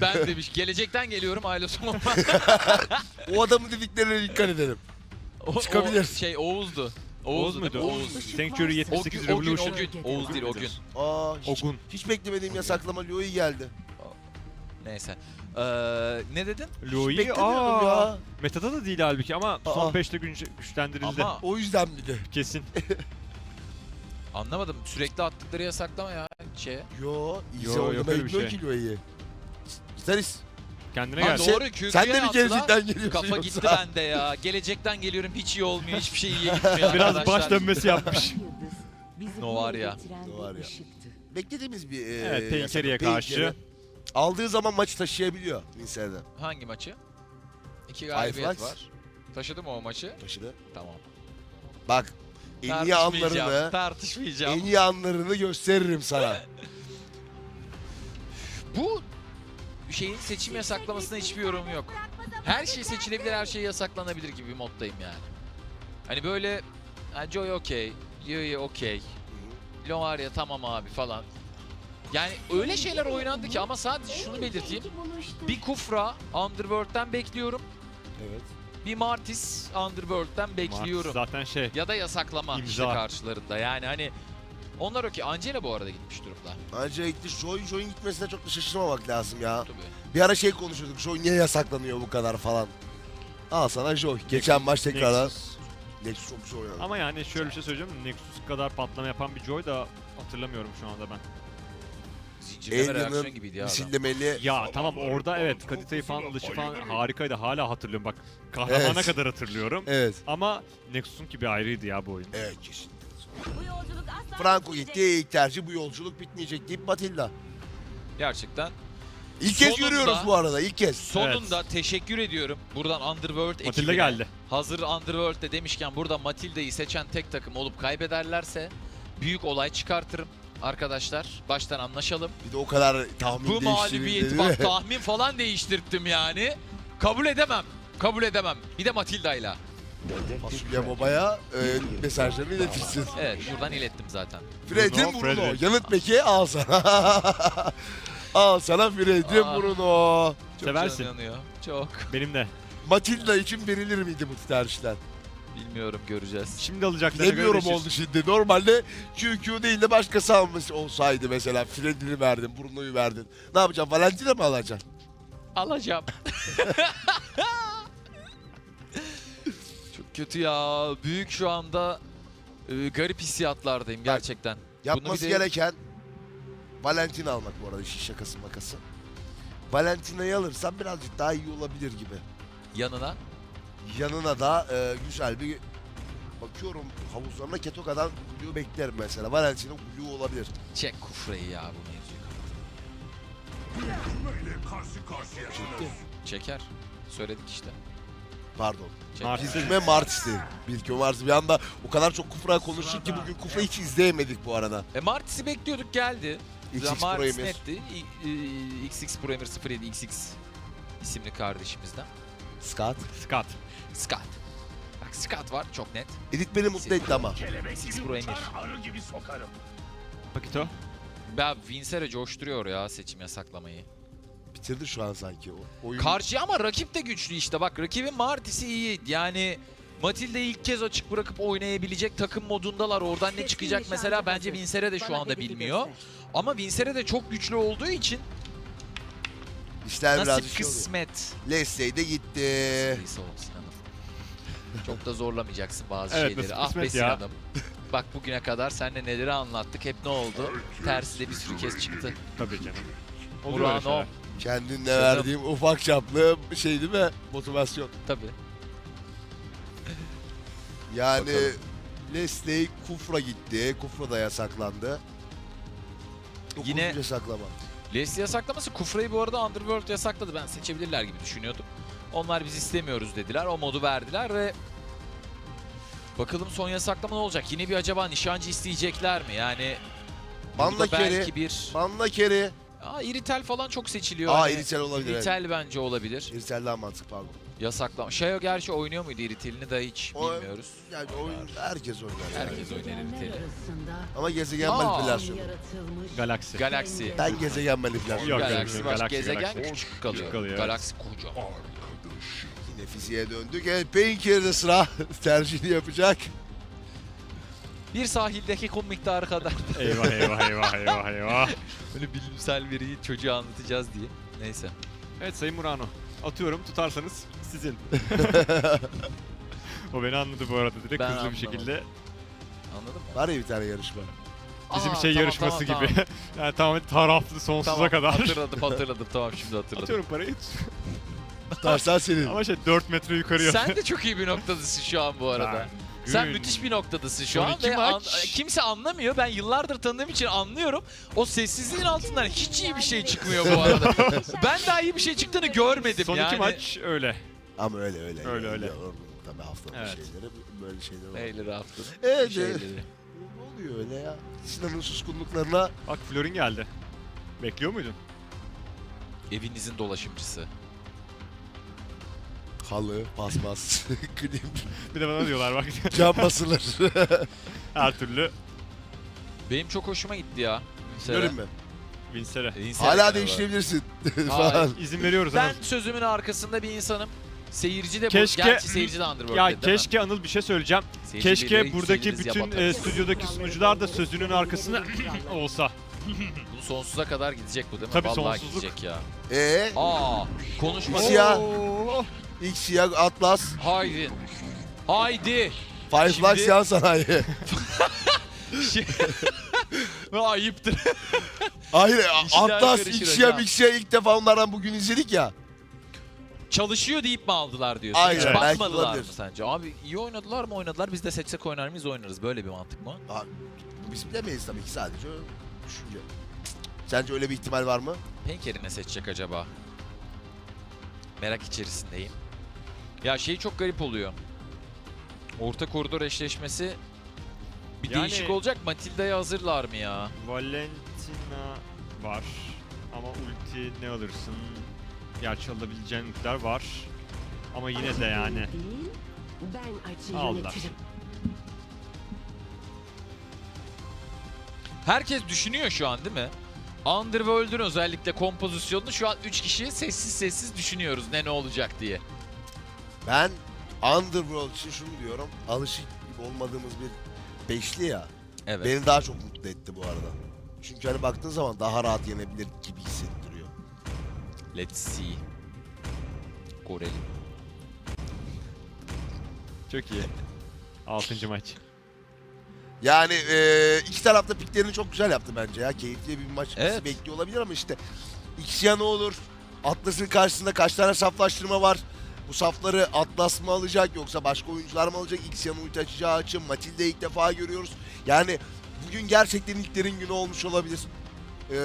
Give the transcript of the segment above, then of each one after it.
Ben demiş gelecekten geliyorum aile sonuma. O adamın dediklerine dikkat edelim. O- Çıkabilir. O, şey Oğuz'du. Oğuz Oğuz'du, muydu? Oğuz. Sanctuary O, 78 gün, o gün, Revolution. o gün. Oğuz değil o gün. Aa hiç, Ogun. hiç beklemediğim yasaklama Lyo'yu geldi. Neyse. Ee, ne dedin? Loi'yi beklemiyordum aa. ya. Metada da değil halbuki ama son Aa. patch'te güç- güçlendirildi. Ama O yüzden bir de. Kesin. anlamadım. Sürekli attıkları yasaklama ya. Şey. Yo, Yo, sen yok oynamaya öyle bir gitmiyor şey. ki Lyo'yu. Staris. Kendine Ha, gel. Sen- doğru Q'ya Sen de mi attılar. gelecekten geliyorsun Kafa yoksa? gitti bende ya. Gelecekten geliyorum hiç iyi olmuyor. Hiçbir şey iyiye gitmiyor Biraz arkadaşlar. baş dönmesi yapmış. No var ya. No var ya. Beklediğimiz bir... E, Evet, yasaklama. karşı. Aldığı zaman maçı taşıyabiliyor Vincent'den. Hangi maçı? İki galibiyet Fireflies. var. Taşıdı mı o maçı? Taşıdı. Tamam. Bak en iyi Tartışmayacağım. anlarını, Tartışmayacağım. en iyi anlarını gösteririm sana. Bu şeyin seçim yasaklamasına hiçbir yorum yok. Her şey seçilebilir, her şey yasaklanabilir gibi bir moddayım yani. Hani böyle Joy okey, Yoyi okey, Lomaria tamam abi falan. Yani öyle şeyler oynandı ki ama sadece şunu belirteyim. Bir Kufra Underworld'den bekliyorum. evet. Bir Martis Underworld'den bekliyorum. Zaten şey. Ya da yasaklama işte İmza. karşılarında. Yani hani onlar okey. Angela bu arada gitmiş durumda. Ayrıca gitti Joy, Joy'un gitmesine çok da şaşırmamak lazım ya. Tabii. Bir ara şey konuşuyorduk, Joy niye yasaklanıyor bu kadar falan. Al sana Joy. Geçen maç tekrardan. Nexus. Nexus çok güzel oynadı. Ama yani şöyle bir şey söyleyeceğim. Nexus kadar patlama yapan bir Joy da hatırlamıyorum şu anda ben. Zincirleme reaksiyon gibiydi ya adam. misillemeli Ya tamam orada evet Kadita'yı falan alışı falan harikaydı. Hala hatırlıyorum bak. Kahramana Evet. kadar hatırlıyorum. Evet. Ama Nexus'un ki bir ayrıydı ya bu oyun. Evet kesin. Franco gitti, ilk tercih bu yolculuk bitmeyecek deyip Matilda. Gerçekten. İlk kez Sonunda- görüyoruz bu arada, ilk kez. Sonunda teşekkür ediyorum. Buradan Underworld ekibine. Matilda geldi. Hazır Underworld'de demişken burada Matilda'yı seçen tek takım olup kaybederlerse büyük olay çıkartırım. Arkadaşlar baştan anlaşalım. Bir de o kadar tahmin Bu mağlubiyeti değiştirildi, bak tahmin falan değiştirttim yani. Kabul edemem. Kabul edemem. Bir de Matilda'yla. Fasulye babaya e, mesajlarını iletirsin. Evet buradan ilettim zaten. Fred'in Bruno, Bruno. Yanıt peki al sana. al sana Fred'in Aa. Bruno. Çok Seversin. canım yanıyor. Çok. Benim de. Matilda için verilir miydi bu tercihler? Bilmiyorum göreceğiz. Şimdi alacaklarına göre Bilemiyorum değişir. oldu şimdi. Normalde QQ değil de başkası almış olsaydı mesela. Fred'ini verdin, Bruno'yu verdin. Ne yapacaksın? Valentina mı alacaksın? Alacağım. Kötü ya. Büyük şu anda e, garip hissiyatlardayım gerçekten. Yapması de- gereken Valentina almak bu arada işin şakası makası. Valentina'yı alırsan birazcık daha iyi olabilir gibi. Yanına Yanına da e, güzel bir bakıyorum havuzlarına Ketoka'dan Blue beklerim mesela. Valentina Blue olabilir. çek kufreyi ya bu mevzuyu. Çekti. Çeker. Söyledik işte. Pardon. Martis Bilkime ve Martis'ti. Bilkime Martis. Bir anda o kadar çok Kufra konuştuk ki bugün Kufra hiç izleyemedik bu arada. E Martis'i bekliyorduk geldi. XX Pro Martis Emir. netti. İ- XX Pro Emir 07 XX isimli kardeşimizden. Scott. Scott. Scott. Bak Scott var çok net. Edit beni mutlu etti ama. XX Pro Emir. Pakito. Ben Vincere coşturuyor ya seçim yasaklamayı. Bitirdi şu an sanki o oyun. Karşı ama rakip de güçlü işte. Bak rakibin Martis'i iyi. Yani Matilde ilk kez açık bırakıp oynayabilecek takım modundalar. Oradan ne çıkacak mesela bence Vincere de şu anda bilmiyor. Ama Vincere de çok güçlü olduğu için İşler nasip birazcık şey oluyor. kısmet. Lesley de gitti. Neyse. Çok da zorlamayacaksın bazı Evet, şeyleri. nasip Ah be kısmet ya. Sinan'ım. Bak bugüne kadar seninle neleri anlattık. Hep ne oldu? Tersi de bir sürü kez çıktı. Tabii canım. Oluyor öyle Murano. şeyler. Kendinle Canım. verdiğim ufak çaplı şey değil mi? Motivasyon. Tabii. Yani Bakalım. Lesley Kufra gitti. Kufra da yasaklandı. Yine- Dokuzuncu yasaklama. Leslie yasaklaması Kufra'yı bu arada Underworld yasakladı. Ben seçebilirler gibi düşünüyordum. Onlar biz istemiyoruz dediler. O modu verdiler ve bakalım son yasaklama ne olacak? Yine bir acaba nişancı isteyecekler mi? Yani Banla burada belki Kerry. bir... Banla Kerry. Aa, Iritel falan çok seçiliyor. Aa Hani Iritel olabilir. evet. Iritel bence olabilir. Iritel daha mantıklı pardon. Yasaklama. Shayo gerçi oynuyor muydu Iritel'ini de hiç O- bilmiyoruz. Yani oyun herkes oynar yani. Herkes oynar Iritel'i. Ama gezegen Aa. manipülasyonu. Galaxy. Galaxy. Ben gezegen manipülasyonu. Yok, yok, baş Galaxy, gezegen Galaxy. küçük kalıyor. Küçük kalıyor, evet. Galaxy kocaman. Yine fiziğe döndük. Evet Painkiller'de sıra tercihini yapacak. Bir sahildeki kum miktarı kadar. eyvah eyvah eyvah eyvah eyvah. Böyle bilimsel veriyi çocuğa anlatacağız diye. Neyse. Evet Sayın Murano. Atıyorum tutarsanız sizin. o beni anladı bu arada direkt Ben hızlı bir anlamadım. şekilde. Anladın mı? Var ya bir tane yarışma. Bizim Aa, şey tamam, yarışması tamam, gibi. yani tamamen taraflı sonsuza Tamam, kadar. hatırladım hatırladım tamam şimdi hatırladım. Atıyorum parayı. Tutarsan senin. Ama şey 4 metre yukarıya. Sen de çok iyi bir noktadasın şu an bu arada. Ben Sen müthiş bir noktadasın şu an ve an- maç- kimse anlamıyor. Ben yıllardır tanıdığım için anlıyorum. O sessizliğin altından hiç iyi bir şey çıkmıyor bu arada. ben daha iyi bir şey çıktığını görmedim Son yani. iki maç öyle. Ama öyle öyle. Öyle, öyle. Oğlum, Tabii haftanın Evet. şeyleri böyle şeyler var. Neyleri haftanın Evet. şeyleri. Ne oluyor öyle ya? Sinan'ın suskunluklarına Bak Florin geldi. Bekliyor muydun? Evinizin dolaşımcısı. Halı, paspas, klip, Bir de bana diyorlar bak. cam basılır. Her türlü Benim çok hoşuma gitti ya. Görün mü? Vincere. Instagram'a Hala değiştirebilirsin. Falan. İzin veriyoruz Ben ama. sözümün arkasında bir insanım. Seyirci de bu. Keşke- Gerçi seyirci de Underworld'de Ya değil mi? keşke Anıl bir şey söyleyeceğim. Seyirci Keşke belirleyip buradaki bütün e, stüdyodaki sunucular da sözünün arkasında olsa. Bu sonsuza kadar gidecek bu değil mi? Tabii Vallahi sonsuzluk. gidecek ya. Ee, Aa, konuşma. Siyah. Oo. İlk siyah Atlas, Haydi. Haydi. Five Şimdi- yan sanayi. Ayıptır. Hayır, İşler Atlas, siyah, hocam. ilk siyah ilk defa onlardan bugün izledik ya. Çalışıyor deyip mi aldılar diyorsun? Aynen, Hiç belki bakmadılar mı sence? Abi iyi oynadılar mı oynadılar biz de seçsek oynar mıyız oynarız. Böyle bir mantık mı? Ha, biz bilemeyiz tabii ki sadece düşünce. Sence öyle bir ihtimal var mı? Penker'i ne seçecek acaba? Merak içerisindeyim. Ya şey çok garip oluyor. Orta koridor eşleşmesi bir Yani- değişik olacak. Matilda'yı hazırlar mı ya? Valentina var. Ama ulti ne alırsın? Gerçi alabileceğin ultiler var. Ama yine de yani. Ben Aldılar. yönetirim. Herkes düşünüyor şu an değil mi? Underworld'ün özellikle kompozisyonunu şu an 3 kişi sessiz sessiz düşünüyoruz ne ne olacak diye. Ben Underworld için şunu diyorum. Alışık gibi olmadığımız bir beşli ya. Evet. Beni daha çok mutlu etti bu arada. Çünkü hani baktığın zaman daha rahat yenebilir gibi hissettiriyor. Let's see. Koreli. Çok iyi. Altıncı maç. Yani eee iki tarafta piklerini çok güzel yaptı bence ya. Keyifli bir maç Evet. bekliyor olabilir ama işte Xia ne olur? Atlas'ın karşısında kaç tane saflaştırma var? Bu safları Atlas mı alacak yoksa başka oyuncular mı alacak? Xia'nın ulti açacağı açım. Matilde ilk defa görüyoruz. Yani bugün gerçekten ilklerin günü olmuş olabilir. Eee,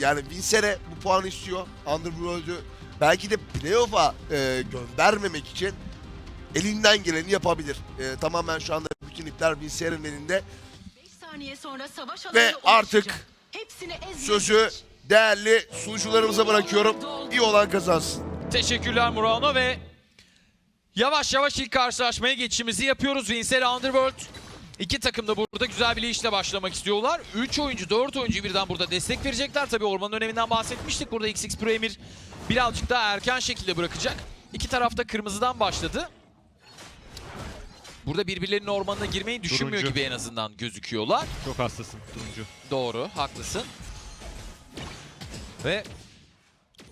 yani Vincere bu puanı istiyor. Underworld'ü belki de playoff'a eee, göndermemek için elinden geleni yapabilir. Eee, tamamen şu anda bütün ipler Vincere'nin elinde. 5 saniye sonra savaş Ve artık. Sözü değerli sunucularımıza bırakıyorum. İyi olan kazansın. Teşekkürler Murano ve yavaş yavaş ilk karşılaşmaya geçişimizi yapıyoruz. Vincere Underworld. İki takım da burada güzel bir işle başlamak istiyorlar. 3 oyuncu, 4 oyuncu birden burada destek verecekler. Tabii ormanın öneminden bahsetmiştik. Burada XX Pro Emir birazcık daha erken şekilde bırakacak. İki tarafta kırmızıdan başladı. Burada birbirlerinin ormanına girmeyi düşünmüyor Turuncu. gibi en azından gözüküyorlar. Çok hastasın turuncu. Doğru, haklısın. Ve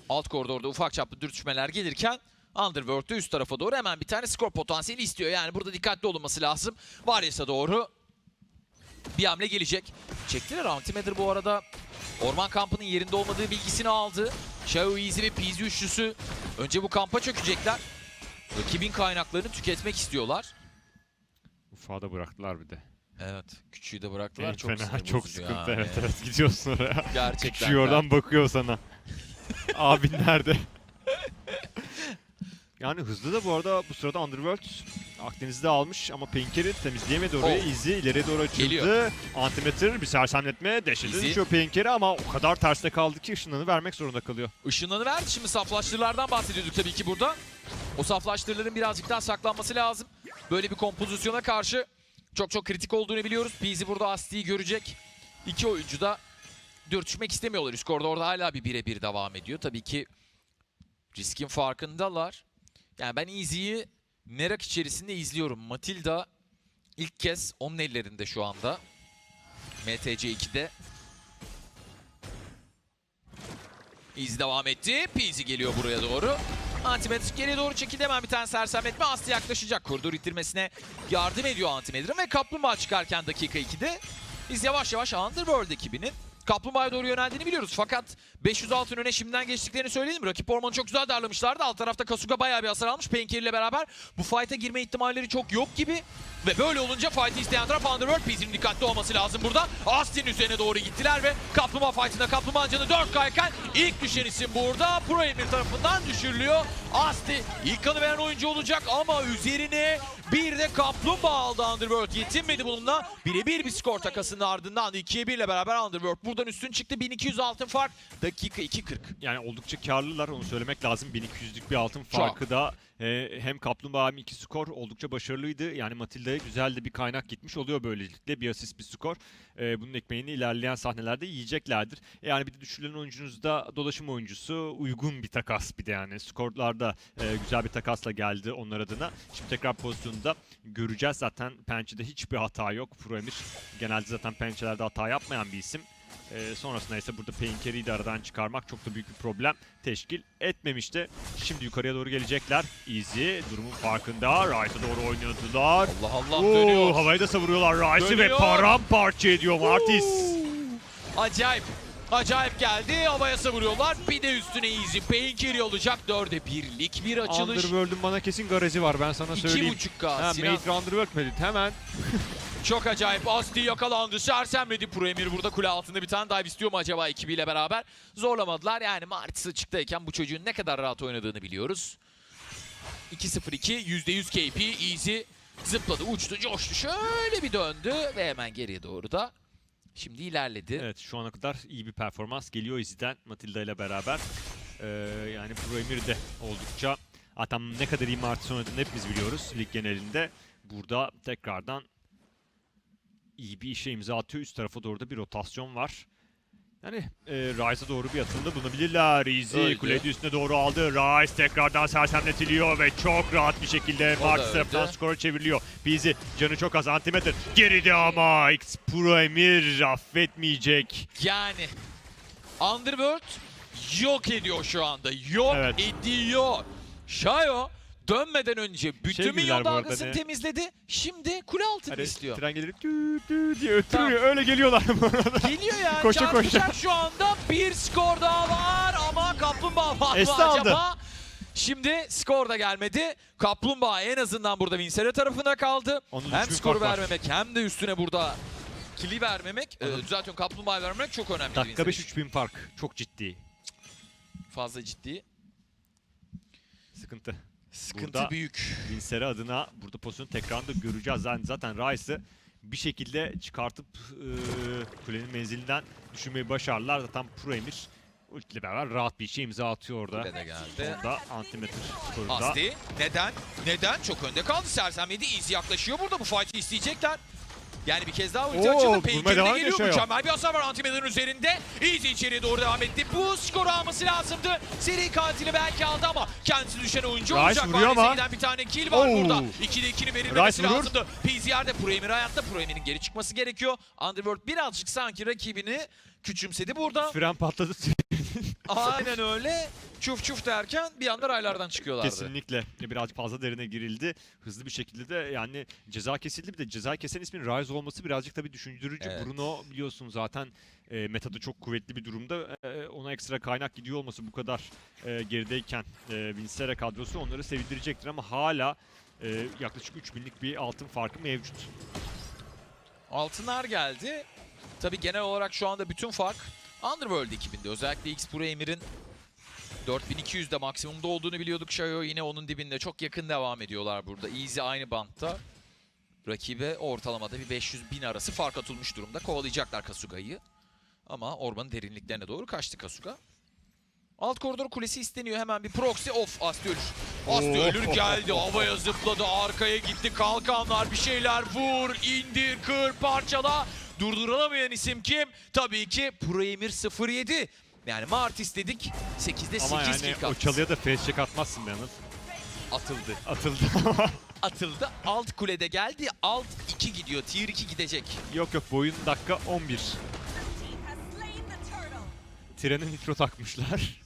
alt koridorda ufak çaplı dürtüşmeler gelirken Underworld'da üst tarafa doğru hemen bir tane skor potansiyeli istiyor. Yani burada dikkatli olunması lazım. Varys'a doğru bir hamle gelecek. Çektiler Antimatter bu arada orman kampının yerinde olmadığı bilgisini aldı. Xiao Easy ve Peasy üçlüsü önce bu kampa çökecekler. Rakibin kaynaklarını tüketmek istiyorlar. Ufağı da bıraktılar bir de. Evet, küçüğü de bıraktılar. En çok fena, çok sıkıntı. yani. Evet evet gidiyorsun oraya. Gerçekten. Küçüğü oradan bakıyor sana. Abin nerede? yani hızlı da bu arada bu sırada Underworld Akdeniz'de almış ama Pinker'i temizleyemedi orayı. Oh. Izzy ileriye doğru açıldı. Geliyor. Antimeter bir sersemletme deşildi Izzy. düşüyor Pinker'i ama o kadar terste kaldı ki ışınlarını vermek zorunda kalıyor. Işınlanı verdi. Şimdi saflaştırılardan bahsediyorduk tabii ki burada. O saflaştırıların birazcık daha saklanması lazım. Böyle bir kompozisyona karşı çok çok kritik olduğunu biliyoruz. Peasy burada Asti'yi görecek. İki oyuncu da dürtüşmek istemiyorlar. Üst koridorda orada hala bir birebir devam ediyor. Tabii ki riskin farkındalar. Yani ben Easy'yi merak içerisinde izliyorum. Matilda ilk kez onun ellerinde şu anda. MTC 2'de. Easy devam etti. Peasy geliyor buraya doğru. Antimetrik geriye doğru çekildi hemen bir tane sersemletme. Aslı yaklaşacak. Koridor ittirmesine yardım ediyor Antimetrik'in ve Kaplumbağa çıkarken dakika 2'de biz yavaş yavaş Underworld ekibinin Kaplumbağa'ya doğru yöneldiğini biliyoruz. Fakat 500 altın öne şimdiden geçtiklerini söyledim. Rakip ormanı çok güzel darlamışlardı. Alt tarafta Kasuga bayağı bir hasar almış. Painkiller ile beraber bu fight'a girme ihtimalleri çok yok gibi. Ve böyle olunca fight'i isteyen taraf Underworld. Bizim dikkatli olması lazım burada. Austin üzerine doğru gittiler ve Kaplumbağa fight'ında Kaplumbağa canı 4 kayken ilk düşen isim burada. Pro Emir tarafından düşürülüyor. Asti ilk kanı veren oyuncu olacak ama üzerine bir de Kaplumbağa aldı Underworld. Yetinmedi bununla. Birebir bir skor takasının ardından 2'ye 1 ile beraber Underworld buradan üstün çıktı. 1200 altın fark. Dakika 2.40. Yani oldukça karlılar onu söylemek lazım. 1200'lük bir altın farkı da e, hem Kaplumbağa iki skor oldukça başarılıydı. Yani Matilda'ya güzel de bir kaynak gitmiş oluyor böylelikle. Bir asist bir skor. E, bunun ekmeğini ilerleyen sahnelerde yiyeceklerdir. E, yani bir de düşürülen oyuncunuz da dolaşım oyuncusu. Uygun bir takas bir de yani. Skorlarda e, güzel bir takasla geldi onlar adına. Şimdi tekrar pozisyonda göreceğiz. Zaten pençede hiçbir hata yok. Pro genelde zaten pençelerde hata yapmayan bir isim. Ee, sonrasında ise burada Painker'i de aradan çıkarmak çok da büyük bir problem teşkil etmemişti. Şimdi yukarıya doğru gelecekler. Easy durumun farkında. Rice'a doğru oynadılar. Allah Allah Oo, dönüyor. havayı da savuruyorlar Rice'ı ve paramparça ediyor Martis. Acayip. Acayip geldi. Havaya savuruyorlar. Bir de üstüne easy. Painkiller olacak. Dörde birlik bir açılış. Underworld'un bana kesin garajı var ben sana İki söyleyeyim. buçuk K. Ha, Sinan. Mate Underworld Medit hemen. Çok acayip. Asti yakalandı. Sersemledi. Pro Emir burada kule altında bir tane dive istiyor mu acaba ekibiyle beraber? Zorlamadılar. Yani Martis açıktayken bu çocuğun ne kadar rahat oynadığını biliyoruz. 2-0-2. %100 KP. Easy. Zıpladı, uçtu, coştu. Şöyle bir döndü ve hemen geriye doğru da şimdi ilerledi. Evet şu ana kadar iyi bir performans geliyor Easy'den Matilda ile beraber. Ee, yani Pro Emir de oldukça Zaten ne kadar iyi Martis oynadığını hepimiz biliyoruz lig genelinde. Burada tekrardan iyi bir işe imza atıyor. Üst tarafa doğru da bir rotasyon var. Yani e, Rice'a doğru bir atılımda bulunabilirler. Easy Öldü. kuleydi üstüne doğru aldı. Rice tekrardan sersemletiliyor ve çok rahat bir şekilde öldü. tarafından skora çevriliyor. Peasy canı çok az antimetre. Geride ama X Pro Emir affetmeyecek. Yani Underworld yok ediyor şu anda. Yok Evet. ediyor. Shayo dönmeden önce bütün Şey arada dalgasını ne? temizledi. Şimdi kule altını Hani istiyor. tren gelir tü tü diye ötürüyor. Tamam. Öyle geliyorlar bu arada. Geliyor yani. Koşa koşa. şu anda. Bir skor daha var ama Kaplumbağa var mı Esra aldı. acaba? Şimdi skor da gelmedi. Kaplumbağa en azından burada Vincere tarafında kaldı. Onun hem skoru fark var. vermemek hem de üstüne burada kili vermemek, e, düzeltiyorum Kaplumbağa vermemek çok önemli. Dakika Vincere 5 için. 3000 fark. Çok ciddi. Fazla ciddi. Sıkıntı. Sıkıntı Burada- büyük. Vincere adına burada pozisyonu tekrarında göreceğiz. Yani zaten Rice'ı bir şekilde çıkartıp e, kulenin menzilinden düşürmeyi başardılar. Zaten Pro Emir ultiyle beraber rahat bir işe imza atıyor orada. Kule de geldi. Sonunda antimetre skorunda. Asti neden? Neden? Çok önde kaldı. Sersemledi. Easy yaklaşıyor burada. Bu fight'i isteyecekler. Yani bir kez daha ulti Oo, açıldı. de geliyor. Mükemmel bir hasar var Antimeter'ın üzerinde. Easy içeriye doğru devam etti. Bu skoru alması lazımdı. Seri katili belki aldı ama kendisi düşen oyuncu Rice olacak. vuruyor ama. Giden bir tane kill var Oo. burada. 2'de 2'ni verilmesi Rice vurur. lazımdı. PZ yerde Pro Emir hayatta. Pro Emir'in geri çıkması gerekiyor. Underworld birazcık sanki rakibini küçümsedi burada. Fren patladı. Aynen öyle. Çuf çuf derken bir anda raylardan çıkıyorlardı. Kesinlikle. Birazcık fazla derine girildi. Hızlı bir şekilde de yani ceza kesildi. Bir de ceza kesen ismin Rise olması birazcık tabii düşündürücü. Evet. Bruno biliyorsun zaten e, metada çok kuvvetli bir durumda. E, ona ekstra kaynak gidiyor olması bu kadar e, gerideyken e, Vincere kadrosu onları sevindirecektir ama hala e, yaklaşık 3000'lik bir altın farkı mevcut. Altınlar geldi. Tabii genel olarak şu anda bütün fark Underworld ekibinde. Özellikle X Pro Emir'in 4200'de maksimumda olduğunu biliyorduk. Shayo yine onun dibinde. Çok yakın devam ediyorlar burada. Easy aynı bantta. Rakibe ortalamada bir 500 bin arası fark atılmış durumda. Kovalayacaklar Kasuga'yı. Ama ormanın derinliklerine doğru kaçtı Kasuga. Alt koridor kulesi isteniyor. Hemen bir proxy off. Asti ölür. Asti Oo. ölür geldi. Havaya zıpladı. Arkaya gitti. Kalkanlar bir şeyler vur. indir, kır, parçala. Durdurulamayan isim kim? Tabii ki Pro Emir 07. Yani Martis dedik. 8'de 8 Ama yani kill o çalıya da face check atmazsın Anıl. Atıldı. Atıldı. Atıldı. Alt kulede geldi. Alt 2 gidiyor. Tier 2 gidecek. yok yok bu oyun dakika 11. Trene nitro takmışlar.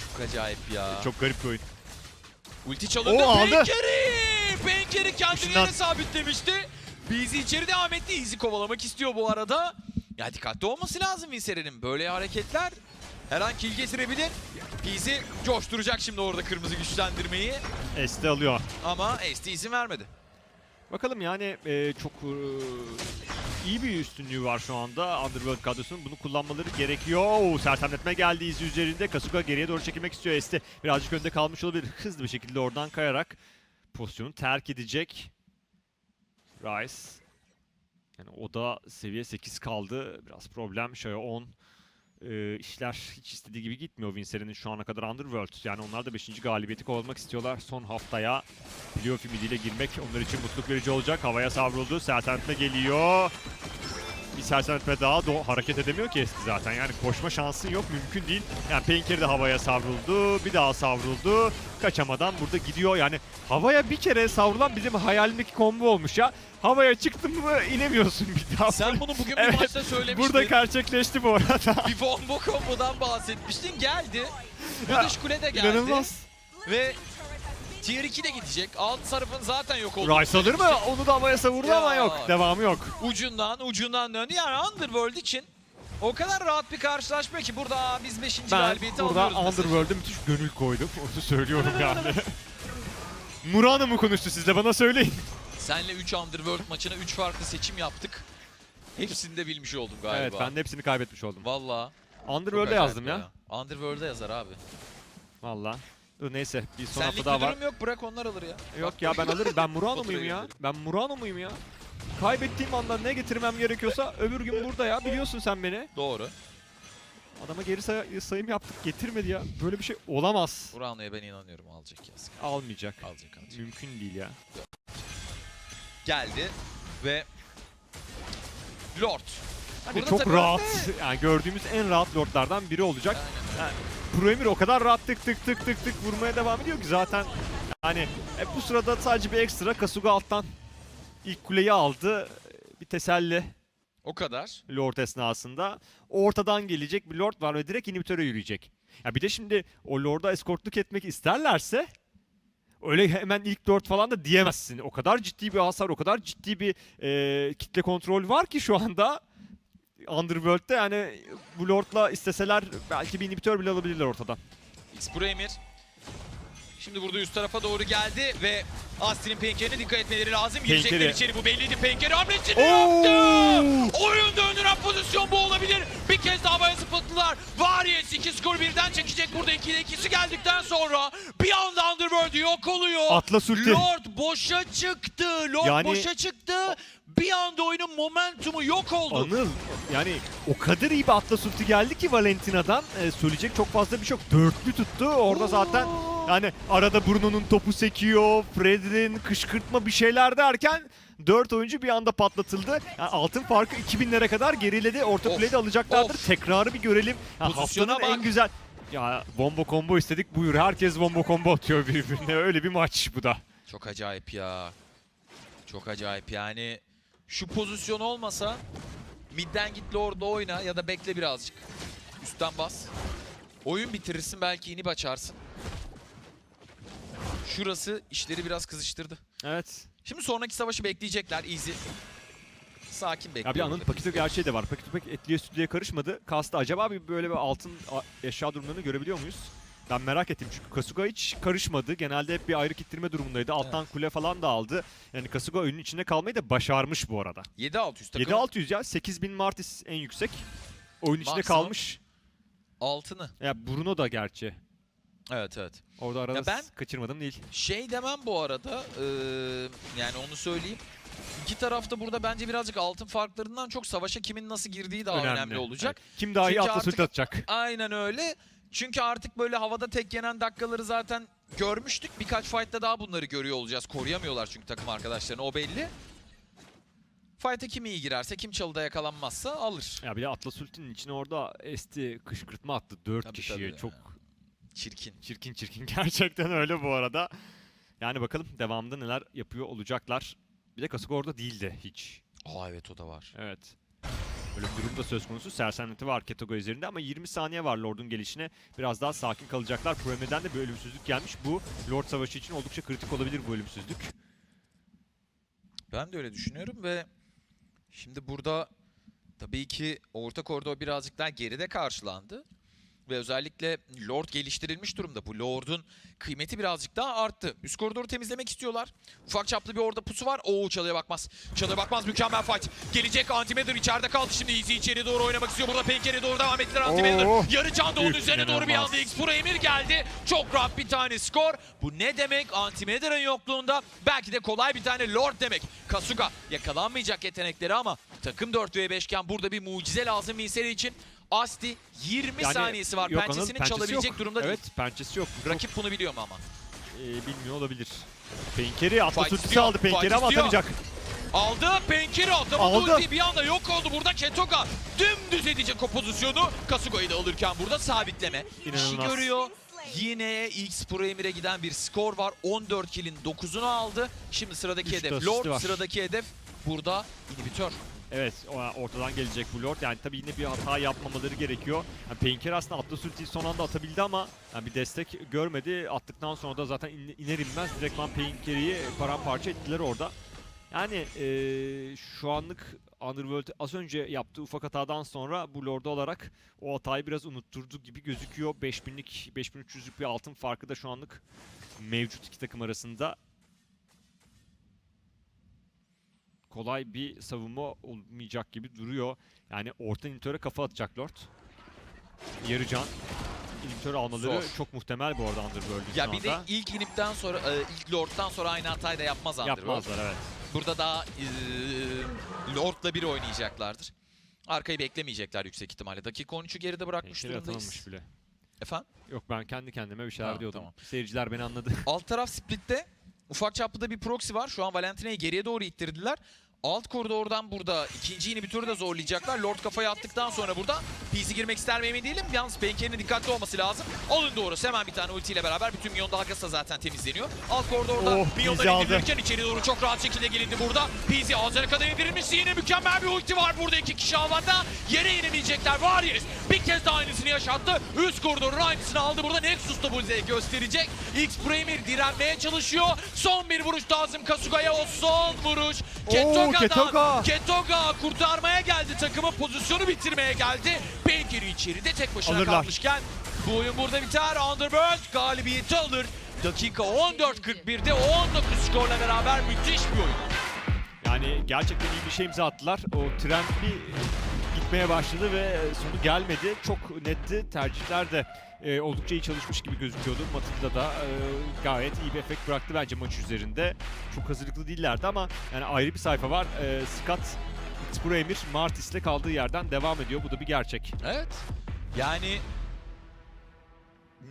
Çok acayip ya. Çok garip bir oyun. Ulti çalındı. Oo, aldı. Penkeri! Penkeri kendini yere sabitlemişti. Bizi içeri devam etti. Easy kovalamak istiyor bu arada. Ya dikkatli olması lazım Vincent'in. Böyle hareketler her an kill getirebilir. Easy coşturacak şimdi orada kırmızı güçlendirmeyi. Este alıyor. Ama ST izin vermedi. Bakalım yani e, çok e, iyi bir üstünlüğü var şu anda Underworld kadrosunun. Bunu kullanmaları gerekiyor. Oo, sersemletme geldi izi üzerinde. Kasuga geriye doğru çekilmek istiyor. Este birazcık önde kalmış olabilir. Hızlı bir şekilde oradan kayarak pozisyonu terk edecek. Rice. Yani o da seviye 8 kaldı. Biraz problem. Şöyle 10. Ee, işler hiç istediği gibi gitmiyor Vince'nin şu ana kadar Underworld. Yani onlar da 5. galibiyeti kovalamak istiyorlar. Son haftaya playoff ümidiyle girmek onlar için mutluluk verici olacak. Havaya savruldu. Sersemletme geliyor. Bir sersemletme daha do- hareket edemiyor ki eski zaten. Yani koşma şansın yok. Mümkün değil. Yani Painker de havaya savruldu. Bir daha savruldu. Kaçamadan burada gidiyor. Yani havaya bir kere savrulan bizim hayalimdeki combo olmuş ya. Havaya çıktın mı inemiyorsun bir daha. Sen bunu bugün Evet, bir maçta söylemiştin. Burada gerçekleşti bu arada. bir bomba kombodan bahsetmiştin. Geldi. Bu dış kule de geldi. İnanılmaz. Ve Tier 2 de gidecek. Alt tarafın zaten yok olduğunu Rice alır mı? Onu da havaya savurdu Ya. ama yok. Devamı yok. Ucundan ucundan döndü. Yani Underworld için o kadar rahat bir karşılaşma ki burada "Aa, biz 5. Ben galibiyeti burada alıyoruz. mesajı. Underworld'e müthiş gönül koydum. Onu söylüyorum yani. Murano mu konuştu sizle bana söyleyin. Senle 3 Underworld maçına 3 farklı seçim yaptık. Hepsini de bilmiş oldum galiba. Evet ben de hepsini kaybetmiş oldum. Valla. Underworld'e yazdım ya. Underworld'e yazar abi. Valla. Neyse bir son Senlik hafta bir daha var. durum yok bırak onlar alır ya. Yok ya ben alırım. Ben Murano muyum ya? Ben Murano muyum ya? Kaybettiğim anda ne getirmem gerekiyorsa öbür gün burada ya. Biliyorsun sen beni. Doğru. Adama geri say- sayım yaptık getirmedi ya. Böyle bir şey olamaz. Burano'ya ben inanıyorum alacak yazık. Almayacak. Alacak alacak. Mümkün değil ya. Geldi ve Lord. Hani Burada çok tabii- rahat. Yani gördüğümüz en rahat lordlardan biri olacak. Aynen. Pro Emir o kadar rahat tık tık tık tık tık vurmaya devam ediyor ki zaten yani e, bu sırada sadece bir ekstra Kasuga alttan ilk kuleyi aldı. Bir teselli O kadar. Lord esnasında. Ortadan gelecek bir Lord var ve direkt inhibitöre yürüyecek. Ya bir de şimdi o Lord'a eskortluk etmek isterlerse öyle hemen ilk Lord falan da diyemezsin. O kadar ciddi bir hasar, o kadar ciddi bir e, kitle kontrol var ki şu anda Underworld'de yani bu Lord'la isteseler belki bir inhibitör bile alabilirler ortadan. X Emir. Şimdi burada üst tarafa doğru geldi ve Astin'in Penker'ine dikkat etmeleri lazım. Girecekler Penkeri. içeri bu belliydi. Penker hamlesini yaptı. Oyun döndüren pozisyon bu olabilir. Bir kez daha havaya zıpladılar. Varys 2 skor birden çekecek burada 2'de ikisi geldikten sonra bir anda Underworld yok oluyor. Atlas ulti. Lord boşa çıktı. Lord Yani- boşa çıktı. Bir anda oyunun momentumu yok oldu. Anıl yani o kadar iyi bir Atlas ulti geldi ki Valentina'dan e, söyleyecek çok fazla bir şey yok. Dörtlü tuttu orada zaten yani arada Bruno'nun topu sekiyor, Fred'in kışkırtma bir şeyler derken dört oyuncu bir anda patlatıldı. Yani altın farkı 2000'lere kadar geriledi. Orta Of, kuleyi de alacaklardır. of. Tekrarı bir görelim. Yani haftanın en bak. güzel ya bombo combo istedik buyur. Herkes bombo combo atıyor birbirine. Öyle bir maç bu da. Çok acayip ya. Çok acayip yani. Şu pozisyon olmasa midden git Lord'la oyna ya da bekle birazcık. Üstten bas. Oyun bitirirsin belki inip açarsın. Şurası işleri biraz kızıştırdı. Evet. Şimdi sonraki savaşı bekleyecekler easy. Sakin Ya bekliyorlar. bir Anıl Pakito gerçeği de var. Pek etliye sütlüye karışmadı. Kasta acaba bir böyle bir altın eşya durumlarını görebiliyor muyuz? Ben merak ettim çünkü Kasuga hiç karışmadı. Genelde hep bir ayrı kittirme durumundaydı. Alttan kule falan da aldı. Yani Kasuga oyunun içinde kalmayı da başarmış bu arada. 7-600 takım 7600 ya 8000 Martis en yüksek. Oyun içinde Maksimum. kalmış. altını. Ya Bruno da gerçi. Evet evet. Orada arada Ya ben- kaçırmadım değil. Şey demem bu arada, eee, yani onu söyleyeyim. İki tarafta burada bence birazcık altın farklarından çok savaşa kimin nasıl girdiği daha önemli, olacak. Evet. Kim daha iyi Çünkü Atlas artık- ulti atacak? Aynen öyle. Çünkü artık böyle havada tek yenen dakikaları zaten görmüştük. Birkaç fight'ta daha bunları görüyor olacağız. Koruyamıyorlar çünkü takım arkadaşlarını o belli. Fight'a kim iyi girerse, kim çalıda yakalanmazsa alır. Ya bir de Atlas Ulti'nin içine orada esti kışkırtma attı 4 Tabii, kişiye. tabii. Çok Çirkin. çirkin çirkin gerçekten öyle bu arada. Yani bakalım devamında neler yapıyor olacaklar. Bir de Kasuga orada değildi hiç. Aa evet o da var. Evet. Böyle bir durum da söz konusu. Sersemleti var Ketogo üzerinde ama 20 saniye var Lord'un gelişine. Biraz daha sakin kalacaklar. Premier'den de bir ölümsüzlük gelmiş. Bu Lord Savaşı için oldukça kritik olabilir bu ölümsüzlük. Ben de öyle düşünüyorum ve şimdi burada tabii ki orta koridor birazcık daha geride karşılandı. Ve özellikle Lord geliştirilmiş durumda. Bu Lord'un kıymeti birazcık daha arttı. Üst koridoru temizlemek istiyorlar. Ufak çaplı bir orada pusu var. Oo çalıya bakmaz. Çalıya bakmaz mükemmel fight. Gelecek Antimatter içeride kaldı. Şimdi Easy içeri doğru oynamak istiyor. Burada Penker'e doğru devam ettiler Antimatter. Oo. Yarı can da onun üzerine doğru bir anda X-Pro Emir geldi. Çok rahat bir tane skor. Bu ne demek? Antimatter'ın yokluğunda belki de kolay bir tane Lord demek. Kasuga yakalanmayacak yetenekleri ama takım 4 v 5 iken burada bir mucize lazım Vincere için. Asti 20 Yani saniyesi var. yok, Pençesini pençesi çalabilecek yok. durumda değil. Evet pençesi yok. Çok, Rakip bunu biliyor mu ama? e, bilmiyor olabilir. Penker'i Atlas Fight ultisi istiyor, aldı Penker'i fight ama istiyor. atamayacak. Aldı atamadı Aldı. ulti bir anda yok oldu. Burada Ketoga dümdüz edecek o pozisyonu. Kasuga'yı da alırken burada sabitleme. İşi İnanılmaz. görüyor. Yine X Pro Emir'e giden bir skor var. 14 kill'in 9'unu aldı. Şimdi sıradaki Üç de hedef asisti Lord. var. Sıradaki hedef burada inhibitör. Evet ortadan gelecek bu Lord. Yani tabii yine bir hata yapmamaları gerekiyor. Yani Penker aslında Atlas ultiyi son anda atabildi ama yani bir destek görmedi. Attıktan sonra da zaten in- iner inmez direktman Penker'i paramparça ettiler orada. Yani eee, şu anlık Underworld az önce yaptığı ufak hatadan sonra bu Lord'u olarak o hatayı biraz unutturdu gibi gözüküyor. 5000'lik 5300'lük bir altın farkı da şu anlık mevcut iki takım arasında. Kolay bir savunma olmayacak gibi duruyor. Yani orta initöre kafa atacak Lord. Yarıcan. İnitör almaları Zor. çok muhtemel bu arada Underworld'ün Ya bir de anda. ilk inipten sonra, e, ilk Lord'dan sonra aynı hatayı da yapmaz Underworld. Yapmazlar evet. Burada daha e, Lord'la bir oynayacaklardır. Arkayı beklemeyecekler yüksek ihtimalle. Dakika 13'ü geride bırakmış Penkeri durumdayız. atamamış bile. Efendim? Yok ben kendi kendime bir şeyler Ha, diyordum. tamam. Seyirciler beni anladı. Alt taraf split'te ufak çaplı da bir proxy var. Şu an Valentina'yı geriye doğru ittirdiler. Alt koridordan burada ikinci inhibitörü de zorlayacaklar. Lord kafayı attıktan sonra burada PC girmek ister mi emin değilim. Yalnız Penker'in dikkatli olması lazım. Alın doğrusu hemen bir tane ultiyle beraber bütün Minyon dalgası da zaten temizleniyor. Alt koridorda Oh, aldı. indirilirken içeri doğru çok rahat şekilde gelindi burada. PC ağzına kadar indirilmiş. Yine mükemmel bir ulti var burada iki kişi havada. Yere inemeyecekler. Varys bir kez daha aynısını yaşattı. Üst koridorun aynısını aldı burada. Nexus da bu gösterecek. X Premier direnmeye çalışıyor. Son bir vuruş lazım Kasuga'ya. O son vuruş. Ketoga'dan. Ketoga. Ketoga kurtarmaya geldi takımı. Pozisyonu bitirmeye geldi. Penker'i içeride tek başına Alırlar. kalmışken bu oyun burada biter. Underworld galibiyeti alır. Dakika 14.41'de 19 skorla beraber müthiş bir oyun. Yani gerçekten iyi bir şey imza attılar. O trend bir gitmeye başladı ve sonu gelmedi. Çok netti. Tercihler de e, oldukça iyi çalışmış gibi gözüküyordu. Matilda da e, gayet iyi bir efekt bıraktı bence maç üzerinde. Çok hazırlıklı değillerdi ama yani ayrı bir sayfa var. E, Scott Spro Emir Martis'le kaldığı yerden devam ediyor. Bu da bir gerçek. Evet. Yani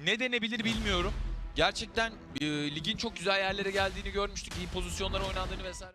ne denebilir bilmiyorum. Gerçekten e, ligin çok güzel yerlere geldiğini görmüştük. İyi pozisyonlar oynandığını vesaire.